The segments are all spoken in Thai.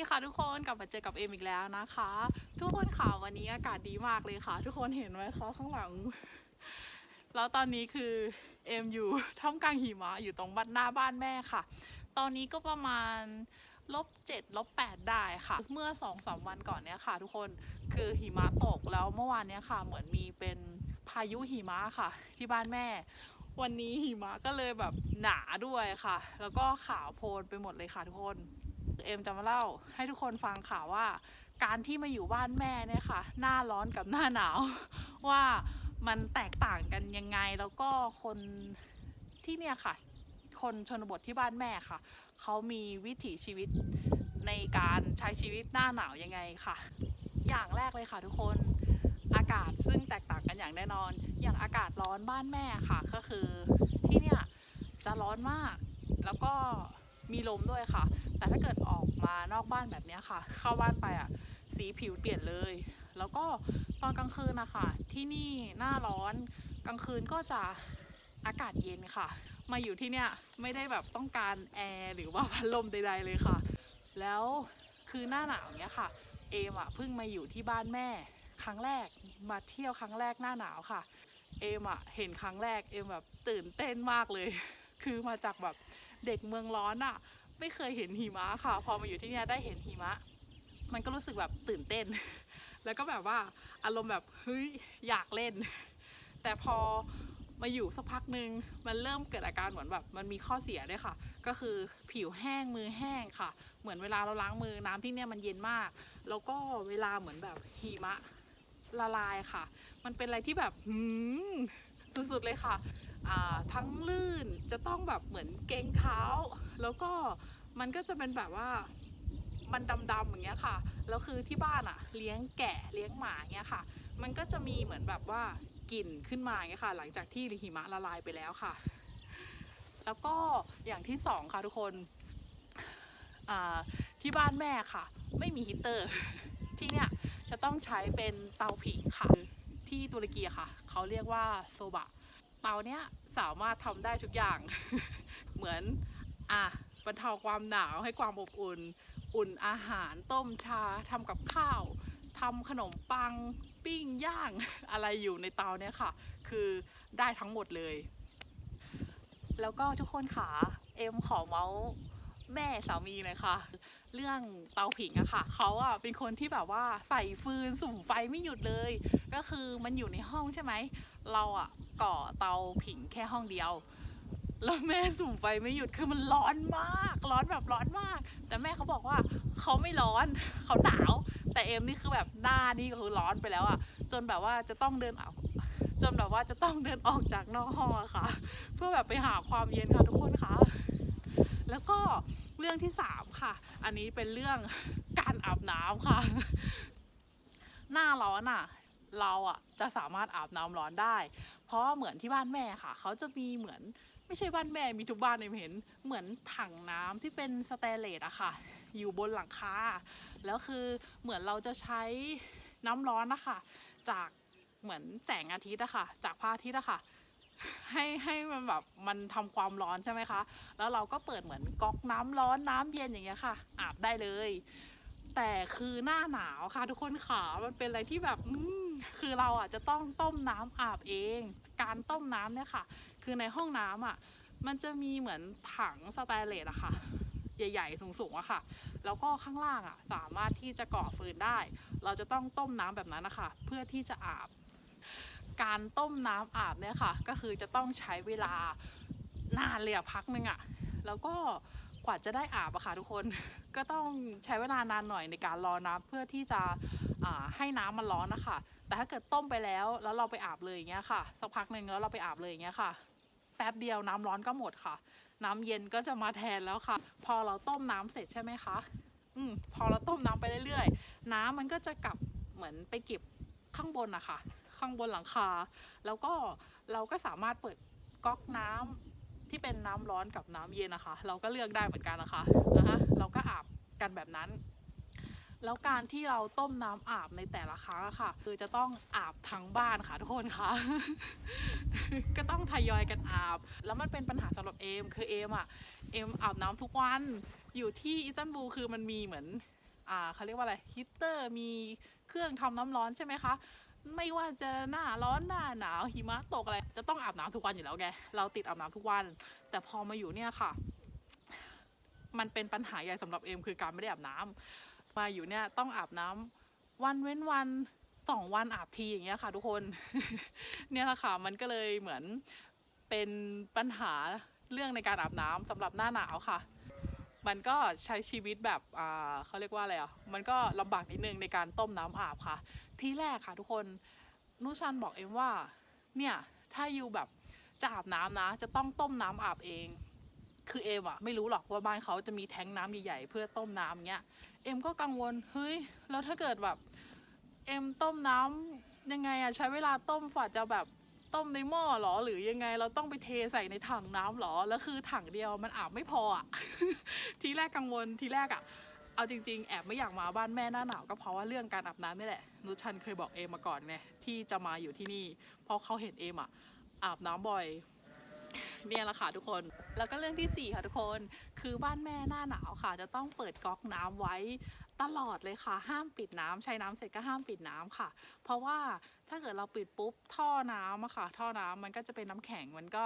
ดีค่ะทุกคนกลับมาเจอกับเอมอีกแล้วนะคะ ทุกคนค่ะวันนี้อากาศดีมากเลยค่ะ ทุกคนเห็นไหมคะข้างหลัง แล้วตอนนี้คือเอมอยู่ท่ามกลางหิมะอยู่ตรงบ้านหน้าบ้านแม่ค่ะ ตอนนี้ก็ประมาณลบเจ็ดลบแปดได้ค่ะ เมื่อสองสามวันก่อนเนี้ยค่ะ ทุกคนคือหิมะตกแล้วเมื่อวานเนี้ยค่ะ เหมือนมีเป็นพายุหิมะค่ะ ที่บ้านแม่ วันนี้หิมะก็เลยแบบหนาด้วยค่ะ แล้วก็ขาวโพลนไปหมดเลยค่ะทุกคน เอ็มจะมาเล่าให้ทุกคนฟังค่ะว่า การที่มาอยู่บ้านแม่เนี่ยค่ะ หน้าร้อนกับหน้าหนาว ว่ามันแตกต่างกันยังไงแล้วก็คนที่เนี่ยค่ะ คนชนบทที่บ้านแม่ค่ะเขามีวิถีชีวิตในการใช้ชีวิตหน้าหนาวยังไงค่ะ อย่างแรกเลยค่ะทุกคนอากาศซึ่งแตกต่างกันอย่างแน่นอน อย่างอากาศร้อนบ้านแม่ค่ะ ก็คือที่เนี่ยจะร้อนมาก แล้วก็ มีลมด้วยค่ะ แต่ถ้าเกิดออกมานอกบ้านแบบนี้ค่ะ เข้าบ้านไปอะสีผิวเปลี่ยนเลย แล้วก็ตอนกลางคืนนะคะที่นี่หน้าร้อนกลางคืนก็จะอากาศเย็นค่ะ มาอยู่ที่เนี่ยไม่ได้แบบต้องการแอร์หรือว่าพัดลมใดๆเลยค่ะ แล้วคือหน้าหนาวเนี้ยค่ะ เอมอะเพิ่งมาอยู่ที่บ้านแม่ ครั้งแรกมาเที่ยวครั้งแรกหน้าหนาวค่ะ เอมอะเห็นครั้งแรกเอมแบบตื่นเต้นมากเลย คือมาจากแบบ เด็กเมืองร้อนอะ ไม่เคยเห็นหิมะค่ะ พอมาอยู่ที่นี่ได้เห็นหิมะ มันก็รู้สึกแบบตื่นเต้น แล้วก็แบบว่าอารมณ์แบบเฮ้ยอยากเล่น แต่พอมาอยู่สักพักหนึ่งมันเริ่มเกิดอาการเหมือนแบบมันมีข้อเสียด้วยค่ะ ก็คือผิวแห้งมือแห้งค่ะ เหมือนเวลาเราล้างมือน้ำที่เนี่ยมันเย็นมาก แล้วก็เวลาเหมือนแบบหิมะละลายค่ะ มันเป็นอะไรที่แบบหืมสุดๆเลยค่ะ ทั้งลื่นจะต้องแบบเหมือนเกงเท้า แล้วก็มันก็จะเป็นแบบว่ามันดำๆอย่างเงี้ยค่ะแล้วคือที่บ้านอะเลี้ยงแกะเลี้ยงหมาเงี้ยค่ะ มันก็จะมีเหมือนแบบว่ากลิ่นขึ้นมาเงี้ยค่ะ หลังจากที่หิมะละลายไปแล้วค่ะ แล้วก็อย่างที่สองค่ะทุกคนที่บ้านแม่ค่ะ ไม่มีฮีเตอร์ ที่เนี่ยจะต้องใช้เป็นเตาผิงค่ะที่ตุรกีค่ะ เขาเรียกว่าโซบะ เตาเนี้ยสามารถทำได้ทุกอย่าง เหมือนอะบรรเทาความหนาวให้ความอบอุ่น อุ่นอาหารต้มชาทำกับข้าวทำขนมปังปิ้งย่างอะไรอยู่ในเตาเนี้ยค่ะ คือได้ทั้งหมดเลย แล้วก็ทุกคนขาเอ็มขอเมาส์ แม่สามีเลยค่ะ เรื่องเตาผิงอะค่ะเขาอะเป็นคนที่แบบว่าใส่ฟืนสุ่มไฟไม่หยุดเลย ก็คือมันอยู่ในห้องใช่ไหมเราอะก่อเตาผิงแค่ห้องเดียว แล้วแม่สุ่มไฟไม่หยุดคือมันร้อนมาก ร้อนแบบร้อนมาก แต่แม่เขาบอกว่าเขาไม่ร้อนเขาหนาว แต่เอ็มนี่คือแบบหน้านี่ก็คือร้อนไปแล้วอะจนแบบว่าจะต้องเดินออกจนแบบว่าจะต้องเดินออกจากนอกห้องอะค่ะ เพื่อแบบไปหาความเย็นค่ะทุกคนค่ะ แล้วก็เรื่องที่สามค่ะ อันนี้เป็นเรื่องการอาบน้ำค่ะ หน้าร้อนอะเราอะจะสามารถอาบน้ำร้อนได้ เพราะว่าเหมือนที่บ้านแม่ค่ะ เขาจะมีเหมือนไม่ใช่บ้านแม่มีทุกบ้านเลยเห็น เหมือนถังน้ำที่เป็นสแตเลสอะค่ะ อยู่บนหลังคาแล้วคือเหมือนเราจะใช้น้ำร้อนนะคะจากเหมือนแสงอาทิตย์อะค่ะ จากพระอาทิตย์อะค่ะ ให้ให้มันแบบมันทำความร้อนใช่ไหมคะ แล้วเราก็เปิดเหมือนก๊อกน้ำร้อนน้ำเย็นอย่างเงี้ยค่ะ อาบได้เลย แต่คือหน้าหนาวค่ะ ทุกคนขามันเป็นอะไรที่แบบคือเราอะจะต้องต้มน้ำอาบเอง การต้มน้ำเนี่ยค่ะ คือในห้องน้ำอะ มันจะมีเหมือนถังสแตนเลสอะค่ะใหญ่ๆ สูงๆอะค่ะ แล้วก็ข้างล่างอะสามารถที่จะก่อฟืนได้ เราจะต้องต้มน้ำแบบนั้นนะคะ เพื่อที่จะอาบ การต้มน้ำอาบเนี่ยค่ะ ก็คือจะต้องใช้เวลานานเลยอะพักหนึงอะแล้วก็กว่าจะได้อาบอะค่ะทุกคน ก็ต้องใช้เวลานานหน่อยในการรอน้ำเพื่อที่จะให้น้ำมันร้อนนะคะแต่ถ้าเกิดต้มไปแล้วแล้วเราไปอาบเลยอย่างเงี้ยค่ะสักพักหนึ่งแล้วเราไปอาบเลยอย่างเงี้ยค่ะ แป๊บเดียวน้ำร้อนก็หมดค่ะ น้ำเย็นก็จะมาแทนแล้วค่ะ พอเราต้มน้ำเสร็จใช่ไหมคะอืมพอเราต้มน้ำไปเรื่อยๆ น้ำมันก็จะกลับเหมือนไปเก็บข้างบนนะคะ ข้างบนหลังคา แล้วก็เราก็สามารถเปิดก๊อกน้ำที่เป็นน้ำร้อนกับน้ำเย็นนะคะ เราก็เลือกได้เหมือนกันนะคะนะคะเราก็อาบกันแบบนั้น แล้วการที่เราต้มน้ำอาบในแต่ละครั้งค่ะ คือจะต้องอาบทั้งบ้านค่ะทุกคนค่ะก็ต้องทยอยกันอาบ แล้วมันเป็นปัญหาสำหรับเอมคือเอมอะเอมอาบน้ำทุกวันอยู่ที่อิสตันบูลคือมันมีเหมือนอ่าเขาเรียกว่าอะไรฮีตเตอร์มีเครื่องทำน้ำร้อนใช่ไหมคะ ไม่ว่าจะหน้าร้อนหน้าหนาวหิมะตกอะไร จะต้องอาบน้ำทุกวันอยู่แล้วไงเราติดอาบน้ำทุกวัน แต่พอมาอยู่เนี่ยค่ะ มันเป็นปัญหาใหญ่สำหรับเอมคือการไม่ได้อาบน้ำมาอยู่เนี่ยต้องอาบน้ำวันเว้นวันสองวันอาบทีอย่างเงี้ยค่ะ ทุกคน เนี่ยแหละค่ะมันก็เลยเหมือนเป็นปัญหาเรื่องในการอาบน้ำสำหรับหน้าหนาวค่ะ มันก็ใช้ชีวิตแบบเขาเรียกว่าอะไรอะ มันก็ลำบากนิดนึงในการต้มน้ำอาบค่ะ ทีแรกค่ะทุกคน นุชันบอกเอ็มว่า เนี่ย ถ้าอยู่แบบจะอาบน้ำนะ จะต้องต้มน้ำอาบเอง คือเอ็มอะไม่รู้หรอกว่าบ้านเขาจะมีแท้งน้ำใหญ่ๆเพื่อต้มน้ำเงี้ย เอ็มก็กังวล เฮ้ย แล้วถ้าเกิดแบบ เอ็มต้มน้ำยังไงอะใช้เวลาต้มฝาจะแบบ ต้มในหม้อหรอหรือยังไงเราต้องไปเทใส่ในถังน้ำหรอ แล้วคือถังเดียวมันอาบไม่พออะทีแรกกังวลทีแรกอะเอาจริงๆ แอบไม่อยากมาบ้านแม่หน้าหนาวก็เพราะว่าเรื่องการอาบน้ำนี่แหละ นุชชันเคยบอกเอมมาก่อนไงที่จะมาอยู่ที่นี่เพราะเขาเห็นเอมอะอาบน้ำบ่อย เนี่ยแหละค่ะทุกคน แล้วก็เรื่องที่สี่ค่ะทุกคน คือบ้านแม่หน้าหนาวค่ะ จะต้องเปิดก๊อกน้ำไว้ตลอดเลยค่ะ ห้ามปิดน้ำใช้น้ำเสร็จก็ห้ามปิดน้ำค่ะ เพราะว่าถ้าเกิดเราปิดปุ๊บท่อน้ำอะค่ะ ท่อน้ำมันก็จะเป็นน้ำแข็งมันก็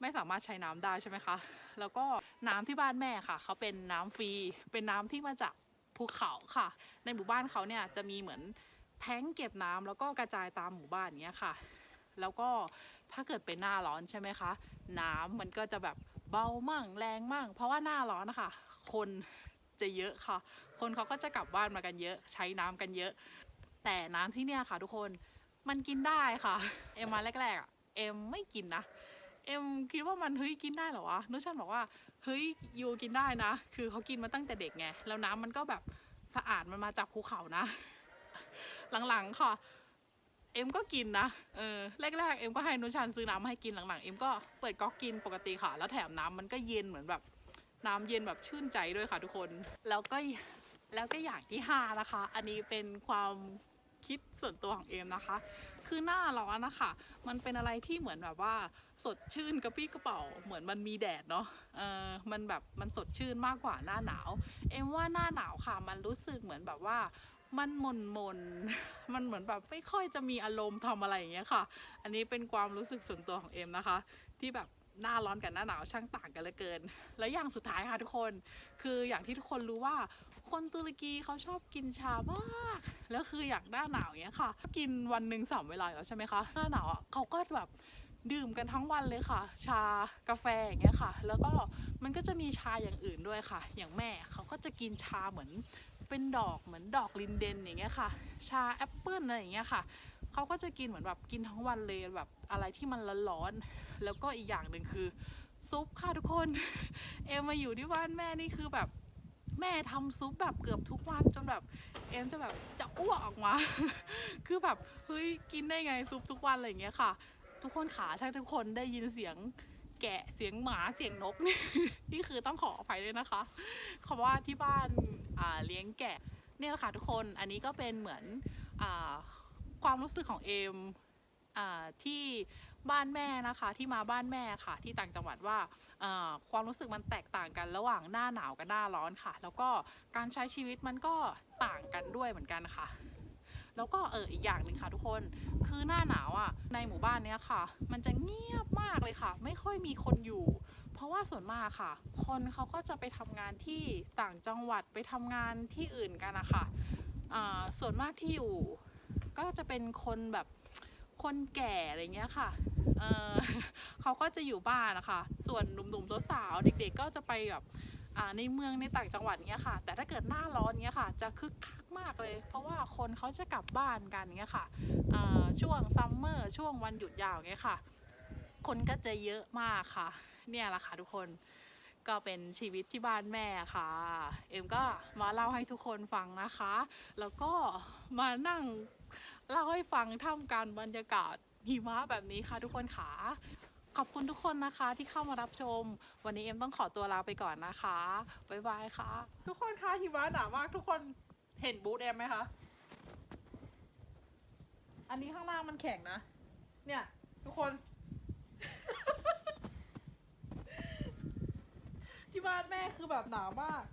ไม่สามารถใช้น้ำได้ใช่ไหมคะ แล้วก็น้ำที่บ้านแม่ค่ะเขาเป็นน้ำฟรี เป็นน้ำที่มาจากภูเขาค่ะ ในหมู่บ้านเขาเนี่ยจะมีเหมือนแท้งเก็บน้ำแล้วก็กระจายตามหมู่บ้านอย่างเงี้ยค่ะ แล้วก็ถ้าเกิดเป็นหน้าร้อนใช่ไหมคะ น้ำมันก็จะแบบเบามั่งแรงมั่ง เพราะว่าหน้าร้อนนะคะคนจะเยอะค่ะ คนเขาก็จะกลับบ้านมากันเยอะ ใช้น้ำกันเยอะ แต่น้ำที่เนี่ยค่ะ ทุกคนมันกินได้ค่ะ เอ็มมาแรกๆอะเอ็มไม่กินนะเอ็มคิดว่ามันเฮ้ยกินได้เหรอวะนุชชันบอกว่าเฮ้ยยูกินได้นะ คือเขากินมาตั้งแต่เด็กไงแล้วน้ำมันก็แบบสะอาดมันมาจากภูเขานะ หลังๆค่ะ เอ็มก็กินนะเออแรกๆเอ็มก็ให้นุชชันซื้อน้ำมาให้กินหลังๆเอ็มก็เปิดก๊อกกินปกติค่ะ แล้วแถมน้ำมันก็เย็นเหมือนแบบน้ำเย็นแบบชื่นใจด้วยค่ะทุกคน แล้วก็แล้วก็อย่างที่ห้านะคะ อันนี้เป็นความคิดส่วนตัวของเอ็มนะคะ คือหน้าร้อนนะคะ มันเป็นอะไรที่เหมือนแบบว่า สดชื่นกระปี้กระเป๋า เหมือนมันมีแดดเนาะ เออมันแบบมันสดชื่นมากกว่าหน้าหนาว เอ็มว่าหน้าหนาวค่ะ มันรู้สึกเหมือนแบบว่า มันหมนมนมันเหมือนแบบไม่ค่อยจะมีอารมณ์ทำอะไรอย่างเงี้ยค่ะ อันนี้เป็นความรู้สึกส่วนตัวของเอ็มนะคะ ที่แบบหน้าร้อนกับหน้าหนาวช่างต่างกันเหลือเกิน แล้วอย่างสุดท้ายค่ะทุกคน คืออย่างที่ทุกคนรู้ว่าคนตุรกีเขาชอบกินชามาก แล้วคืออย่ากหน้าหนาวอย่างเงี้ยค่ะ กินวันหนึ่งสามเวลาแล้วใช่ไหมคะ หน้าหนาวอะเขาก็แบบดื่มกันทั้งวันเลยค่ะ ชากาแฟอย่างเงี้ยค่ะ แล้วก็มันก็จะมีชาอย่างอื่นด้วยค่ะ อย่างแม่เขาก็จะกินชาเหมือน เป็นดอกเหมือนดอกลินเดนอย่างเงี้ยค่ะ ชาแอปเปิลอะไรอย่างเงี้ยค่ะเขาก็จะกินเหมือนแบบกินทั้งวันเลยแบบอะไรที่มันร้อนๆแล้วก็อีกอย่างหนึ่งคือ ซุปค่ะทุกคน เอ็มมาอยู่ที่บ้านแม่นี่คือแบบแม่ทำซุปแบบเกือบทุกวันจนแบบเอ็มจะแบบจะอ้วกออกมา คือแบบเฮ้ยกินได้ไงซุปทุกวันอะไรอย่างเงี้ยค่ะ ทุกคนขาถ้าทุกคนได้ยินเสียง แกะเสียงหมาเสียงนก นี่คือต้องขออภัยด้วยนะคะคำว่าที่บ้านาเลี้ยงแกะเนี่ยแหละค่ะทุกคนอันนี้ก็เป็นเหมือนอความรู้สึกของเอมอที่บ้านแม่นะคะที่มาบ้านแม่ค่ะที่ต่างจังหวัดว่าอ่าความรู้สึกมันแตกต่างกันระหว่างหน้าหนาวกับหน้าร้อนค่ะ แล้วก็การใช้ชีวิตมันก็ต่างกันด้วยเหมือนกันค่ะ แล้วก็เอออีกอย่างหนึ่งค่ะทุกคน คือหน้าหนาวอะในหมู่บ้านเนี้ยค่ะ มันจะเงียบมากเลยค่ะ ไม่ค่อยมีคนอยู่ เพราะว่าส่วนมากค่ะ คนเขาก็จะไปทำงานที่ต่างจังหวัดไปทำงานที่อื่นกันนะคะอ่าส่วนมากที่อยู่ก็จะเป็นคนแบบคนแก่อะไรเงี้ยค่ะเออเขาก็จะอยู่บ้านนะคะ ส่วนหนุ่มๆสาวๆเด็กๆก็จะไปแบบ ในเมืองในต่างจังหวัดเงี้ยค่ะ แต่ถ้าเกิดหน้าร้อนเงี้ยค่ะ จะคึกคักมากเลย เพราะว่าคนเขาจะกลับบ้านกันเงี้ยค่ะช่วงซัมเมอร์ช่วงวันหยุดยาวเงี้ยค่ะ คนก็จะเยอะมากค่ะ เนี่ยแหละค่ะทุกคนก็เป็นชีวิตที่บ้านแม่ค่ะ เอ็มก็มาเล่าให้ทุกคนฟังนะคะ แล้วก็มานั่งเล่าให้ฟังท่ามกลารบรรยากาศหิมะแบบนี้ค่ะทุกคนค่ะ ขอบคุณทุกคนนะคะที่เข้ามารับชม วันนี้เอ็มต้องขอตัวลาไปก่อนนะคะบ๊ายบายค่ะ ทุกคนคะหิมะหนามากทุกคนเห็นบูธเอ็มไหมคะ อันนี้ข้างล่างมันแข็งนะ เนี่ย ทุกคน ที่บ้านแม่คือแบบหนาวมาก